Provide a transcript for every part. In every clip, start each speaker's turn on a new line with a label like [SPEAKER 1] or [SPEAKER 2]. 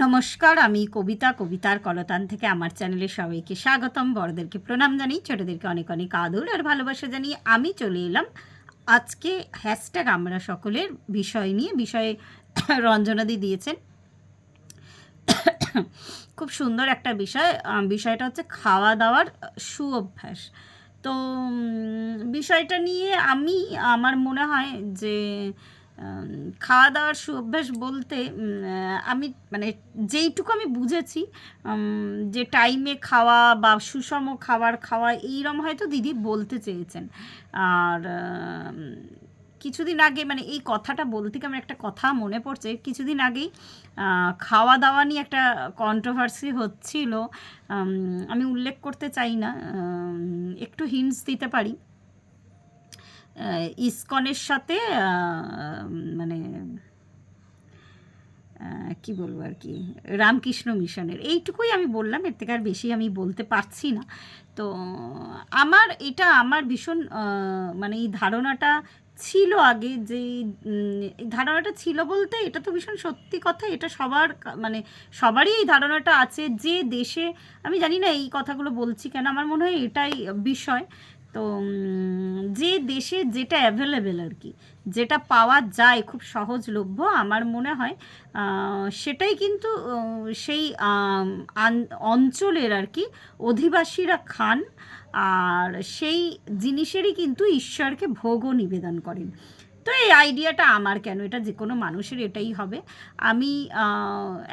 [SPEAKER 1] নমস্কার, আমি কবিতা, কবিতার কলতান থেকে আমার চ্যানেলে সবাইকে স্বাগতম। বড়দেরকে প্রণাম জানিয়ে, ছোটদেরকে অনেক অনেক আদর আর ভালোবাসা জানিয়ে আমি চলে এলাম আজকে হ্যাশট্যাগ আমরা সকলের বিষয় নিয়ে। বিষয়ে রঞ্জনাদি দিয়েছেন। খুব সুন্দর একটা বিষয়। বিষয়টা হচ্ছে খাওয়া দাওয়ার সু অভ্যাস তো বিষয়টা নিয়ে আমি, আমার মনে হয় যে খাওয়া দাওয়ার সু অভ্যাস বলতে আমি মানে যেইটুকু আমি বুঝেছি যে টাইমে খাওয়া বা সুষম খাবার খাওয়া, এইরম হয়তো দিদি বলতে চেয়েছেন। আর কিছুদিন আগে মানে এই কথাটা বলতে গিয়ে আমার একটা কথা মনে পড়ছে। কিছুদিন আগেই খাওয়া দাওয়া নিয়ে একটা কন্ট্রোভার্সি হচ্ছিল। আমি উল্লেখ করতে চাই না একটু হিন্টস দিতে পারি? ইসকনের সাথে মানে কি বলব আর কি, রামকৃষ্ণ মিশনের। এইটুকুই আমি বললাম, এর থেকে আর বেশি আমি বলতে পারছি না। তো, আমার এটা আমার ভীষণ মানে এই ধারণাটা ছিল আগে যে ধারণাটা ছিল বলতে এটা তো ভীষণ সত্যি কথা, এটা সবার মানে সবারই এই ধারণাটা আছে যে দেশে, আমি জানি না এই কথাগুলো বলছি কেন, আমার মনে হয় এটাই বিষয়। তো যে দেশে যেটা অ্যাভেলেবেল আর কি, যেটা পাওয়া যায় খুব সহজলভ্য আমার মনে হয় সেটাই কিন্তু সেই অঞ্চলের আর কি অধিবাসীরা খান, আর সেই জিনিসেরই কিন্তু ঈশ্বরকে ভোগও নিবেদন করেন। তো এই আইডিয়াটা আমার কেন? এটা যে কোনো মানুষের এটাই হবে। আমি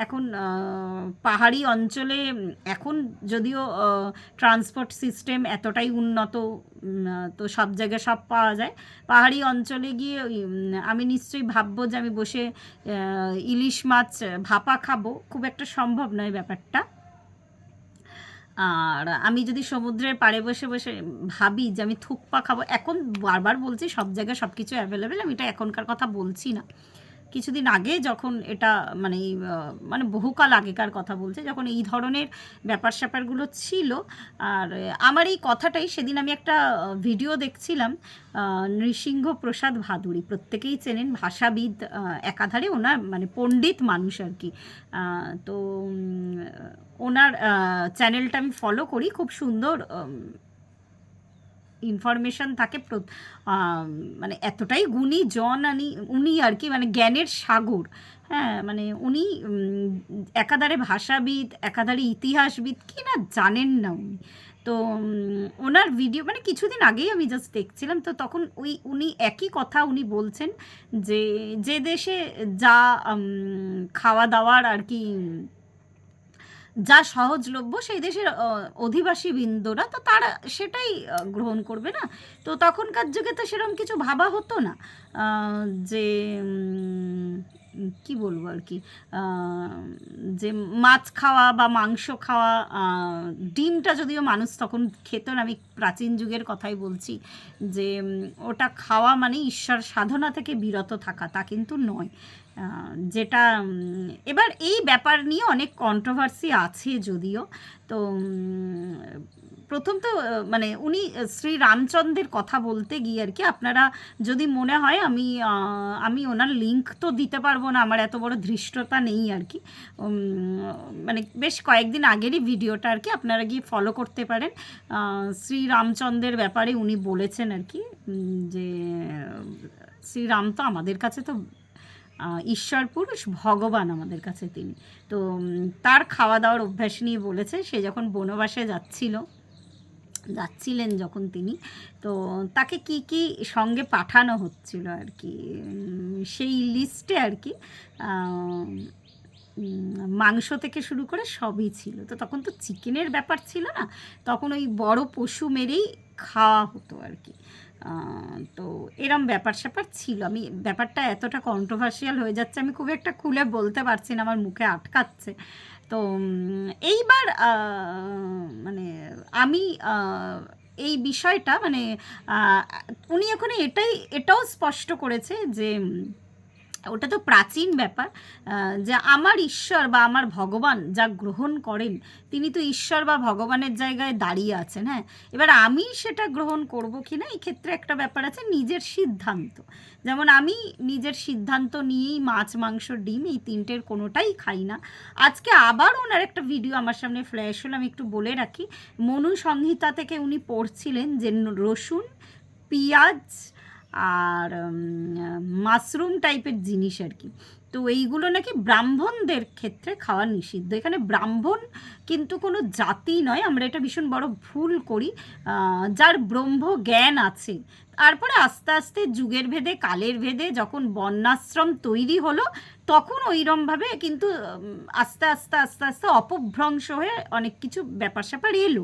[SPEAKER 1] এখন পাহাড়ি অঞ্চলে এখন যদিও ট্রান্সপোর্ট সিস্টেম এতটাই উন্নত তো সব জায়গায় সব পাওয়া যায়। পাহাড়ি অঞ্চলে গিয়ে আমি নিশ্চয়ই ভাববো যে আমি বসে ইলিশ মাছ ভাপা খাব। খুব একটা সম্ভব নয় ব্যাপারটা। আর আমি যদি সমুদ্রের পাড়ে বসে বসে ভাবি যে আমি থুকপা খাব, এখন বারবার বলছি সব জায়গায় সব কিছু অ্যাভেলেবেল আমি এটা এখনকার কথা বলছি না। কিছুদিন আগে যখন এটা মানে মানে বহুকাল আগেকার কথা বলছে, যখন এই ধরনের ব্যাপার স্যাপারগুলো ছিল, আর আমার এই কথাটাই সেদিন আমি একটা ভিডিও দেখছিলাম নৃসিংহ প্রসাদ ভাদুড়ি প্রত্যেকেই চেনেন ভাষাবিদ একাধারে ওনার মানে পণ্ডিত মানুষ আর কি। তো ওনার চ্যানেলটা আমি ফলো করি। খুব সুন্দর ইনফরমেশন থাকে মানে এতটাই গুণী জন আনি, উনি আর কি মানে জ্ঞানের সাগর। হ্যাঁ মানে উনি একাধারে ভাষাবিদ, একাধারে ইতিহাসবিদ, কি না জানেন না উনি। তো ওনার ভিডিও মানে কিছুদিন আগেই আমি জাস্ট দেখছিলাম, তো তখন ওই, উনি একই কথা উনি বলছেন যে যে দেশে যা খাওয়া দাওয়ার আর কি যা সহজলভ্য সেই দেশের অধিবাসী বৃন্দরা, তো তারা সেটাই গ্রহণ করবে না? তো তখনকার যুগে তো সেরকম কিছু ভাবা হতো না যে কি বলব আর কি যে মাছ খাওয়া বা মাংস খাওয়া ডিমটা যদিও মানুষ তখন খেত না, আমি প্রাচীন যুগের কথাই বলছি, যে ওটা খাওয়া মানে ঈশ্বর সাধনা থেকে বিরত থাকা, তা কিন্তু নয়। যেটা এবার এই ব্যাপার নিয়ে অনেক কন্ট্রোভার্সি আছে যদিও। তো প্রথম তো মানে উনি শ্রী রামচন্দ্রের কথা বলতে গিয়ে আর কি, আপনারা যদি মনে হয় আমি আমি ওনার লিঙ্ক তো দিতে পারব না, আমার এত বড় ধৃষ্টতা নেই আর কি। মানে বেশ কয়েকদিন আগেরই ভিডিওটা আর কি, আপনারা গিয়ে ফলো করতে পারেন। শ্রী রামচন্দ্রের ব্যাপারে উনি বলেছেন আর কি যে শ্রীরাম তো আমাদের কাছে তো ঈশ্বর পুরুষ, ভগবান আমাদের কাছে তিনি। তো তার খাওয়া দাওয়ার অভ্যাস নিয়ে বলেছে, সে যখন বনবাসে যাচ্ছিল, যাচ্ছিলেন যখন তিনি, তো তাকে কি কি সঙ্গে পাঠানো হচ্ছিল আর কি? সেই লিস্টে আর কি মাংস থেকে শুরু করে সবই ছিল। তো তখন তো চিকেনের ব্যাপার ছিল না, তখন ওই বড় পশু মেরেই খাওয়া হতো আর কি। তো এরম ব্যাপার স্যাপার ছিল। আমি ব্যাপারটা এতটা কন্ট্রোভার্সিয়াল হয়ে যাচ্ছে, আমি খুব একটা খুলে বলতে পারছি না, আমার মুখে আটকাচ্ছে। তো এইবার মানে আমি এই বিষয়টা মানে উনি এখন এটাই, এটাও স্পষ্ট করেছে যে ওটা তো প্রাচীন ব্যাপার। যে আমার ঈশ্বর বা আমার ভগবান যা গ্রহণ করেন, তিনি তো ঈশ্বর বা ভগবানের জায়গায় দাঁড়িয়ে আছেন হ্যাঁ? এবার আমি সেটা গ্রহণ করব কি না এই ক্ষেত্রে একটা ব্যাপার আছে, নিজের সিদ্ধান্ত। যেমন আমি নিজের সিদ্ধান্ত নিয়েই মাছ, মাংস, ডিম এই তিনটের কোনোটাই খাই না। আজকে আবার ওনার একটা ভিডিও আমার সামনে ফ্ল্যাশ হলো, আমি একটু বলে রাখি। মনু সংহিতা থেকে উনি পড়ছিলেন যে রসুন, পেঁয়াজ আর মাশরুম টাইপের জিনিস আর কি। তো এইগুলো নাকি ব্রাহ্মণদের ক্ষেত্রে খাওয়া নিষিদ্ধ। এখানে ব্রাহ্মণ কিন্তু কোনো জাতি নয়, আমরা এটা ভীষণ বড় ভুল করি যার ব্রহ্ম জ্ঞান আছে। তারপরে আস্তে আস্তে যুগের ভেদে, কালের ভেদে যখন বন্যাশ্রম তৈরি হলো, তখন ওইরমভাবে কিন্তু আস্তে আস্তে আস্তে আস্তে অপভ্রংশ হয়ে অনেক কিছু ব্যাপার স্যাপার এলো।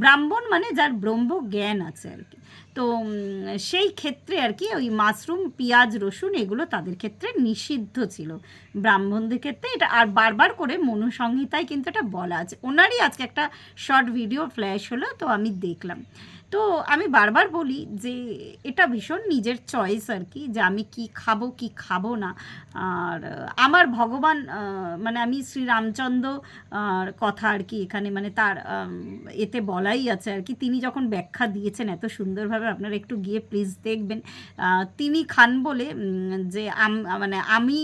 [SPEAKER 1] ব্রাহ্মণ মানে যার ব্রহ্ম জ্ঞান আছে আর কি। তো সেই ক্ষেত্রে আর কি ওই মাশরুম, পেঁয়াজ, রসুন এগুলো তাদের ক্ষেত্রে নিষিদ্ধ ছিল। ব্রাহ্মণদের ক্ষেত্রে এটা আর বারবার করে মনুসংহিতায় কিন্তু এটা বলা আছে। ওনারই আজকে একটা শর্ট ভিডিও ফ্ল্যাশ হলো তো আমি দেখলাম। তো আমি বারবার বলি যে এটা ভীষণ নিজের চয়েস আর কি, যে আমি কি খাব কি খাব না। আর আমার ভগবান মানে আমি শ্রীরামচন্দ্র কথা আর কি এখানে মানে তার এতে বলাই আছে আর কি। তিনি যখন ব্যাখ্যা দিয়েছেন, এত সুন্দরভাবে আপনারা একটু গিয়ে প্লিজ দেখবেন। তিনি খান বলে যে মানে আমি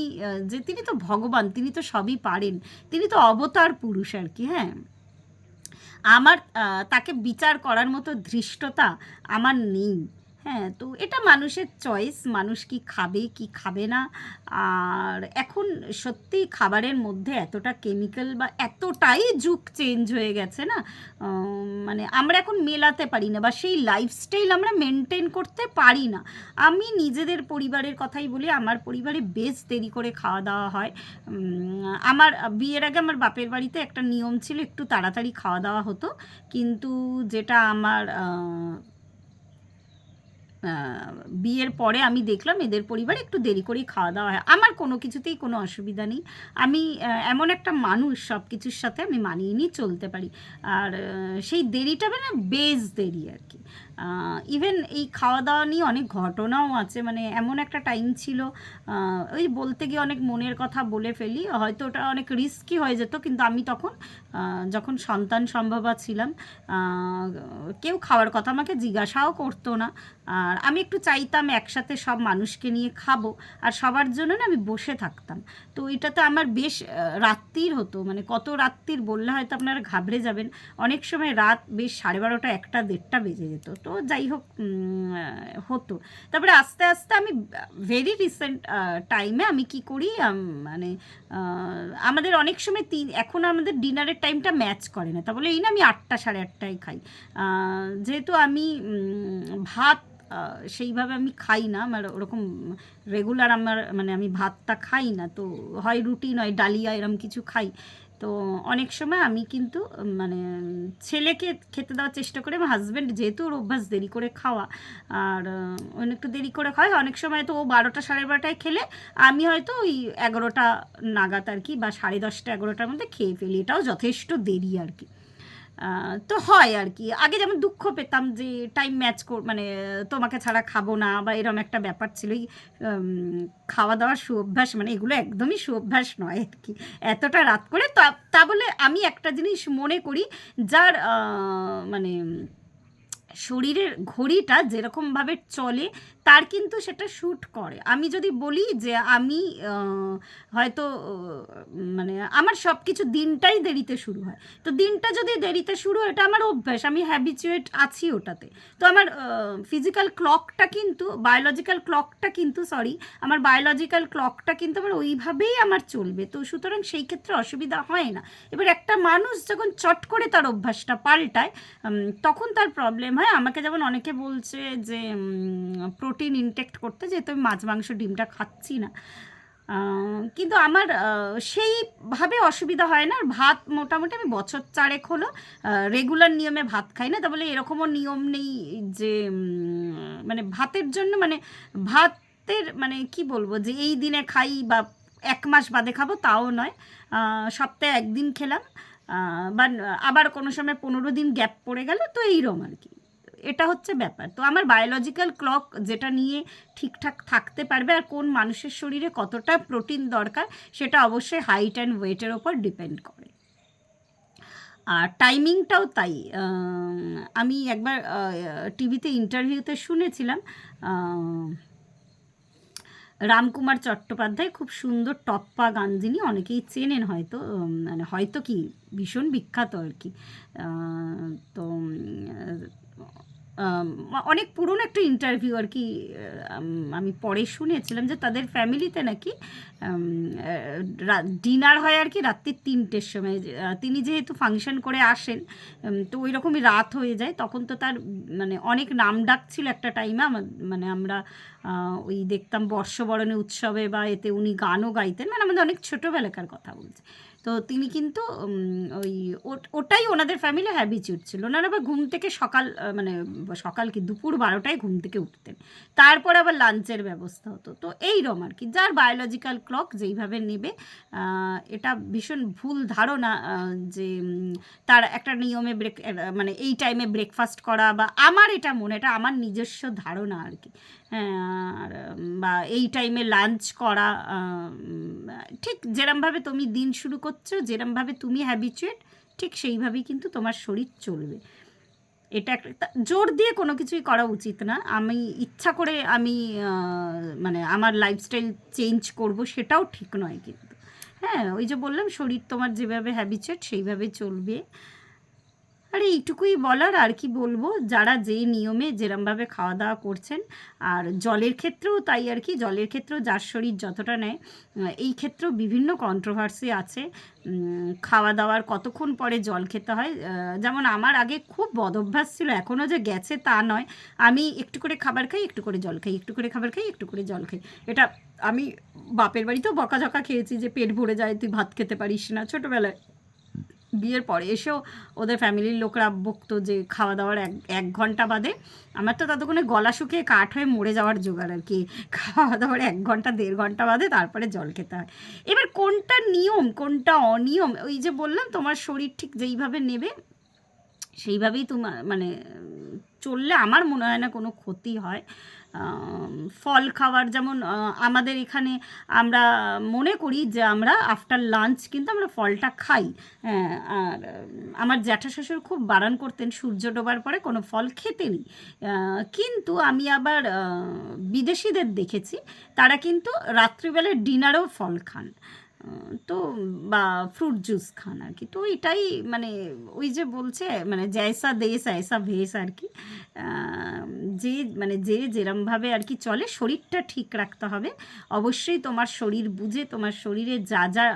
[SPEAKER 1] যে তিনি তো ভগবান, তিনি তো সবই পারেন। তিনি তো অবতার পুরুষ আর কি হ্যাঁ? আমার তাকে বিচার করার মতো ধৃষ্টতা আমার নেই। হ্যাঁ তো এটা মানুষের চয়েস মানুষ কি খাবে কি খাবে না। আর এখন সত্যি খাবারের মধ্যে এতটা কেমিক্যাল বা এতটাই যুগ চেঞ্জ হয়ে গেছে না মানে আমরা এখন মেলাতে পারি না বা সেই লাইফস্টাইল আমরা মেনটেন করতে পারি না। আমি নিজেদের পরিবারের কথাই বলি, আমার পরিবারে বেশ দেরি করে খাওয়া দাওয়া হয়। আমার বিয়ের আগে আমার বাপের বাড়িতে একটা নিয়ম ছিল, একটু তাড়াতাড়ি খাওয়া দাওয়া হতো। কিন্তু যেটা আমার বিয়ের পরে আমি দেখলাম এদের পরিবারে একটু দেরি করেই খাওয়া দাওয়া হয়। আমার কোনো কিছুতেই কোনো অসুবিধা নেই। আমি এমন একটা মানুষ সব কিছুর সাথে আমি মানিয়ে নিয়ে চলতে পারি। আর সেই দেরিটা মানে বেশ দেরি আর কি। ইভেন এই খাওয়া দাওয়া নিয়ে অনেক ঘটনাও আছে। মানে এমন একটা টাইম ছিল ওই বলতে গিয়ে অনেক মনের কথা বলে ফেলি। হয়তো ওটা অনেক রিস্কি হয়ে যেত, কিন্তু আমি তখন যখন সন্তান সম্ভবা ছিলাম কেউ খাওয়ার কথা আমাকে জিজ্ঞাসাও করতো না। আর আমি একটু চাইতাম একসাথে সব মানুষকে নিয়ে খাব, আর সবার জন্য না আমি বসে থাকতাম। তো এটাতে আমার বেশ রাত্রির হতো। মানে কত রাত্রির বললে হয়তো আপনারা ঘাবড়ে যাবেন। অনেক সময় রাত বেশ সাড়ে বারোটা, একটা, দেড়টা বেজে যেত। তো যাই হোক হতো। তারপরে আস্তে আস্তে আমি ভেরি রিসেন্ট টাইমে আমি কি করি মানে আমাদের অনেক সময় তিন এখন আমাদের ডিনারের টাইমটা ম্যাচ করে না। তা বলে এই না আমি আটটা, সাড়ে আটটায় খাই। যেহেতু আমি ভাত সেইভাবে আমি খাই না, আমার ওরকম রেগুলার আমার মানে আমি ভাতটা খাই না, তো হয় রুটি, নয় ডালিয়া, এরম কিছু খাই। তো অনেক সময় আমি কিন্তু মানে ছেলেকে খেতে দেওয়ার চেষ্টা করি, আমার হাজব্যান্ড যেহেতু ওর অভ্যাস দেরি করে খাওয়া, আর একটু দেরি করে খাওয়া অনেক সময় তো ও বারোটা সাড়ে বারোটায় খেলে, আমি হয়তো ওই এগারোটা নাগাদ আর কি, বা সাড়ে দশটা, এগারোটার মধ্যে খেয়ে ফেলি, এটাও যথেষ্ট দেরি আর কি। তো হয় আর কি। আগে যেমন দুঃখ পেতাম যে টাইম ম্যাচ কর মানে তোমাকে ছাড়া খাব না বা এরম একটা ব্যাপার ছিল খাওয়া দাওয়ার সুঅভ্যাস মানে এগুলো একদমই সুঅভ্যাস নয় আর কি। এতটা রাত করে তা বলে আমি একটা জিনিস মনে করি, যার মানে শরীরের ঘড়িটা যেরকমভাবে চলে তার কিন্তু সেটা শ্যুট করে। আমি যদি বলি যে আমি হয়তো মানে আমার সব কিছু দিনটাই দেরিতে শুরু হয়। তো দিনটা যদি দেরিতে শুরু হয়, এটা আমার অভ্যাস, আমি হ্যাবিচুয়েট আছি ওটাতে। তো আমার ফিজিক্যাল ক্লকটা কিন্তু বায়োলজিক্যাল ক্লকটা কিন্তু সরি আমার বায়োলজিক্যাল ক্লকটা কিন্তু আমার ওইভাবেই আমার চলবে। তো সুতরাং সেই ক্ষেত্রে অসুবিধা হয় না। এবার একটা মানুষ যখন চট করে তার অভ্যাসটা পাল্টায় তখন তার প্রবলেম হয়। আমাকে যেমন অনেকে বলছে যে প্রোটিন ইনটেক্ট করতে, যেহেতু আমি মাছ, মাংস, ডিমটা খাচ্ছি না। কিন্তু আমার সেইভাবে অসুবিধা হয় না। ভাত মোটামুটি আমি বছর চারেক হলো রেগুলার নিয়মে ভাত খাই না। তা বলে এরকমও নিয়ম নেই যে মানে ভাতের জন্য মানে ভাতের মানে কি বলব, যে এই দিনে খাই বা এক মাস বাদে খাব, তাও নয়। সপ্তাহে একদিন খেলাম। বা, আবার কোনো সময় পনেরো দিন গ্যাপ পড়ে গেল, তো এইরকম আর কি। এটা হচ্ছে ব্যাপার। তো আমার বায়োলজিক্যাল ক্লক যেটা নিয়ে ঠিকঠাক থাকতে পারবে আর কোন মানুষের শরীরে কতটা প্রোটিন দরকার, সেটা অবশ্যই হাইট অ্যান্ড ওয়েটের ওপর ডিপেন্ড করে। আর টাইমিংটাও তাই। আমি একবার টিভিতে ইন্টারভিউতে শুনেছিলাম রামকুমার চট্টোপাধ্যায় খুব সুন্দর টপ্পা গান যিনি অনেকেই চেনেন হয়তো মানে হয়তো কি ভীষণ বিখ্যাত আর কি। তো অনেক পুরনো একটা ইন্টারভিউ আর কি, আমি পরে শুনেছিলাম যে তাদের ফ্যামিলিতে নাকি ডিনার হয় আর কি রাত্রি তিনটের সময়। তিনি যেহেতু ফাংশন করে আসেন তো ওই রকমই রাত হয়ে যায়। তখন তো তার মানে অনেক নাম ডাক ছিল একটা টাইমে মানে আমরা ওই দেখতাম বর্ষবরণে উৎসবে বা এতে উনি গানও গাইতেন। মানে আমাদের অনেক ছোটোবেলাকার কথা বলছি। তো তিনি কিন্তু ওই ওটাই ওনাদের ফ্যামিলি হ্যাবিচুট ছিল। ওনারা আবার ঘুম থেকে সকাল মানে সকাল কি দুপুর বারোটায় ঘুম থেকে উঠতেন। তারপর আবার লাঞ্চের ব্যবস্থা হতো। তো এই আর কি, যার বায়োলজিক্যাল ক্লক যেইভাবে নেবে এটা ভীষণ ভুল ধারণা যে তার একটা নিয়মে ব্রেক মানে এই টাইমে ব্রেকফাস্ট করা বা আমার এটা মনে, এটা আমার নিজস্ব ধারণা আর কি। বা এই টাইমে লাঞ্চ করা ঠিক যেরমভাবে তুমি দিন শুরু করছ, যেরমভাবে তুমি হ্যাবিচুয়েট ঠিক সেইভাবেই কিন্তু তোমার শরীর চলবে। এটা একটা জোর দিয়ে কোনো কিছুই করা উচিত না। আমি ইচ্ছা করে আমি মানে আমার লাইফস্টাইল চেঞ্জ করব সেটাও ঠিক নয় কিন্তু। হ্যাঁ ওই যে বললাম, শরীর তোমার যেভাবে হ্যাবিচুয়েট সেইভাবে চলবে। আর এইটুকুই বলার আর কি বলব? যারা যে নিয়মে যেরমভাবে খাওয়া দাওয়া করছেন, আর জলের ক্ষেত্রেও তাই আর কি, জলের ক্ষেত্রেও যার শরীর যতটা নেয় এই ক্ষেত্রেও বিভিন্ন কন্ট্রোভার্সি আছে। খাওয়া দাওয়ার কতক্ষণ পরে জল খেতে হয়? যেমন আমার আগে খুব বদভ্যাস ছিল এখনও যে গেছে তা নয়। আমি একটু করে খাবার খাই, একটু করে জল খাই, একটু করে খাবার খাই, একটু করে জল খাই। এটা আমি বাপের বাড়িতেও বকাঝকা খেয়েছি যে পেট ভরে যায়, তুই ভাত খেতে পারিস না। ছোটোবেলায় বিয়ের পরে এসেও ওদের ফ্যামিলির লোকরা বকতো যে খাওয়া দাওয়ার এক এক ঘণ্টা বাদে। আমার তো ততক্ষণে গলা শুকিয়ে কাঠ হয়ে মরে যাওয়ার জোগাড় আর কি। খাওয়া দাওয়ার এক ঘণ্টা, দেড় ঘণ্টা বাদে তারপরে জল খেতে হয়। এবার কোনটা নিয়ম, কোনটা অনিয়ম? ওই যে বললাম, তোমার শরীর ঠিক যেইভাবে নেবে, সেইভাবেই তোমার মানে চললে আমার মনে হয় না কোনো ক্ষতি হয়। ফল খাওয়ার যেমন আমাদের এখানে আমরা মনে করি যে আমরা আফটার লাঞ্চ কিন্তু আমরা ফলটা খাই। হ্যাঁ আর আমার জ্যাঠা শ্বশুর খুব বারণ করতেন সূর্য ডোবার পরে কোনো ফল খেতে নি কিন্তু আমি আবার বিদেশিদের দেখেছি, তারা কিন্তু রাত্রিবেলায় ডিনারেও ফল খান। তো, বা ফ্রুট জুস খান আর কি। তো এটাই মানে ওই যে বলছে মানে জয়সা দেশ ऐसा ভেস আর কি যে মানে যে যেরমভাবে আর কি চলে, শরীরটা ঠিক রাখতে হবে। অবশ্যই তোমার শরীর বুঝে, তোমার শরীরে যা যা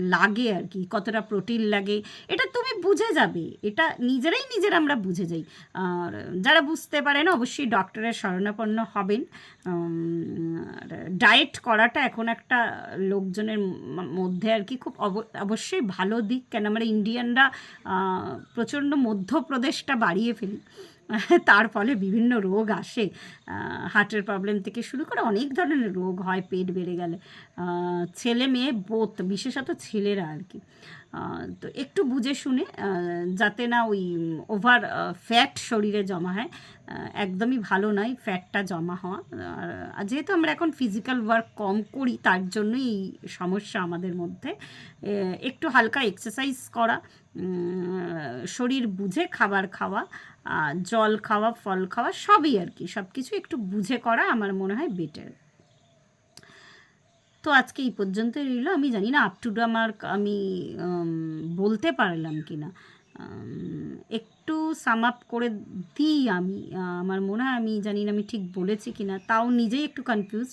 [SPEAKER 1] লাগে আর কি, কতটা প্রোটিন লাগে, এটা তুমি বুঝে যাবে। এটা নিজেরাই নিজের আমরা বুঝে যাই। আর যারা বুঝতে পারে না, অবশ্যই ডক্টরের শরণাপন্ন হবেন। আর ডায়েট করাটা এখন একটা লোকজনের মধ্যে আর কি খুব অব- অবশ্যই ভালো দিক কেন আমরা ইন্ডিয়ানরা আহ, প্রচণ্ড মধ্যপ্রদেশটা বাড়িয়ে ফেলি। তার ফলে বিভিন্ন রোগ আসে। হার্টের প্রবলেম থেকে শুরু করে অনেক ধরনের রোগ হয় পেট বেড়ে গেলে। ছেলে মেয়ে বোধ বিশেষত ছেলেরা আর কি। তো একটু বুঝে শুনে যাতে না ওই ওভার ফ্যাট শরীরে জমা হয়। একদমই ভালো নয় ফ্যাটটা জমা হওয়া। আর যেহেতু আমরা এখন ফিজিক্যাল ওয়ার্ক কম করি, তার জন্যই এই সমস্যা আমাদের মধ্যে। একটু হালকা এক্সারসাইজ করা শরীর বুঝে খাবার খাওয়া জল খাওয়া, ফল খাওয়া, সবই আর কি। সব কিছু একটু বুঝে করা আমার মনে হয় বেটার তো আজকে এই পর্যন্তই রইল। আমি জানি না আপ টু ডু আমার আমি বলতে পারলাম কি না একটু সাম আপ করে দিই আমি। আমার মনে হয় আমি জানি না আমি ঠিক বলেছি কি না তাও নিজেই একটু কনফিউজ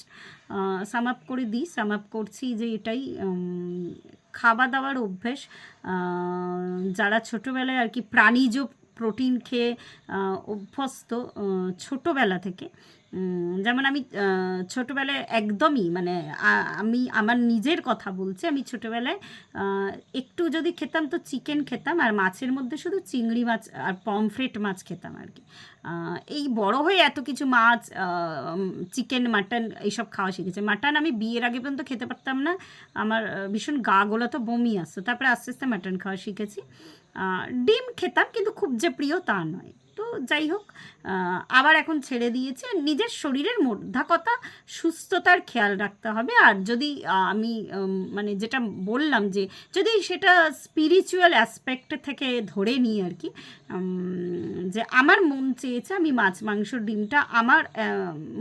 [SPEAKER 1] সাম আপ করে দিই সাম আপ করছি যে এটাই খাওয়া দাওয়ার অভ্যেস। যারা ছোটোবেলায় আর কি প্রাণীজ প্রোটিন খেয়ে অভ্যস্ত ছোটোবেলা থেকে। যেমন আমি ছোটোবেলায় একদমই মানে আমি, আমার নিজের কথা বলছি, আমি ছোটোবেলায় একটু যদি খেতাম তো চিকেন খেতাম, আর মাছের মধ্যে শুধু চিংড়ি মাছ আর পমফ্রেট মাছ খেতাম আর কি। এই বড় হয়ে এত কিছু মাছ চিকেন মাটন এইসব খাওয়া শিখেছে। মাটন আমি বিয়ের আগে পর্যন্ত খেতে পারতাম না, আমার ভীষণ গা গোলা তো বমি আসতো, তারপরে আস্তে আস্তে মাটন খাওয়া শিখেছি। ডিম খেতাম কিন্তু খুব যে প্রিয় তা নয়। তো যাই হোক আবার এখন ছেড়ে দিয়েছে। নিজের শরীরের কথা সুস্থতার খেয়াল রাখতে হবে। আর যদি আমি মানে যেটা বললাম যে, যদি সেটা স্পিরিচুয়াল অ্যাসপেক্ট থেকে ধরে নিই আর কি যে আমার মন চেয়েছে আমি মাছ, মাংস, ডিমটা, আমার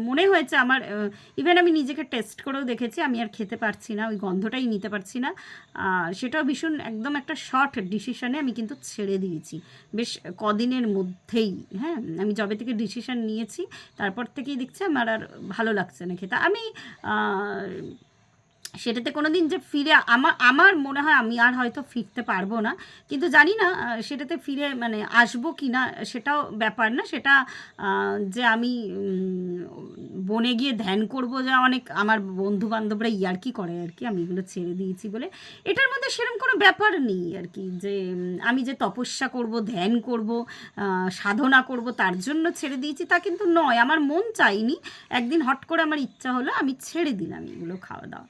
[SPEAKER 1] মনে হয়েছে আমার ইভেন আমি নিজেকে টেস্ট করেও দেখেছি, আমি আর খেতে পারছি না, ওই গন্ধটাই নিতে পারছি না। সেটাও ভীষণ একদম একটা শর্ট ডিসিশনে আমি কিন্তু ছেড়ে দিয়েছি। বেশ কদিনের মধ্যেই হ্যাঁ? আমি যবে থেকে ডিসিশন নিয়েছি তারপর থেকেই দেখছি আমার আর ভালো লাগছে না খেতে। আমি সেটাতে কোনো দিন যে ফিরে আমার আমার মনে হয় আমি আর হয়তো ফিরতে পারব না। কিন্তু জানি না সেটাতে ফিরে মানে আসব কি না, সেটাও ব্যাপার না। সেটা যে আমি বনে গিয়ে ধ্যান করব যা অনেক আমার বন্ধু বান্ধবরা ইয়ার্কি করে আর কি, আমি এগুলো ছেড়ে দিয়েছি বলে। এটার মধ্যে সেরকম কোনো ব্যাপার নেই আর কি, যে আমি যে তপস্যা করব, ধ্যান করব সাধনা করব, তার জন্য ছেড়ে দিয়েছি, তা কিন্তু নয়। আমার মন চাইনি একদিন হট করে আমার ইচ্ছা হলো আমি ছেড়ে দিলাম এগুলো খাওয়া দাওয়া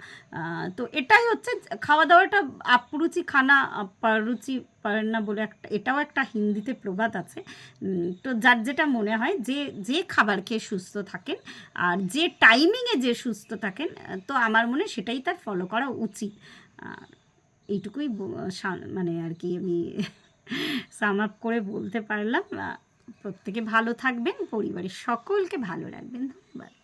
[SPEAKER 1] তো এটাই হচ্ছে খাওয়া দাওয়াটা আপরুচি খানা পারুচি পারেন না বলে একটা, এটাও একটা হিন্দিতে প্রবাদ আছে। তো যার যেটা মনে হয় যে যে খাবার খেয়ে সুস্থ থাকেন আর যে টাইমিংয়ে যে সুস্থ থাকেন, তো আমার মনে সেটাই তার ফলো করা উচিত। এইটুকুই মানে আর কি আমি সাম আপ করে বলতে পারলাম। প্রত্যেকে ভালো থাকবেন, পরিবারের সকলকে ভালো রাখবেন। ধন্যবাদ।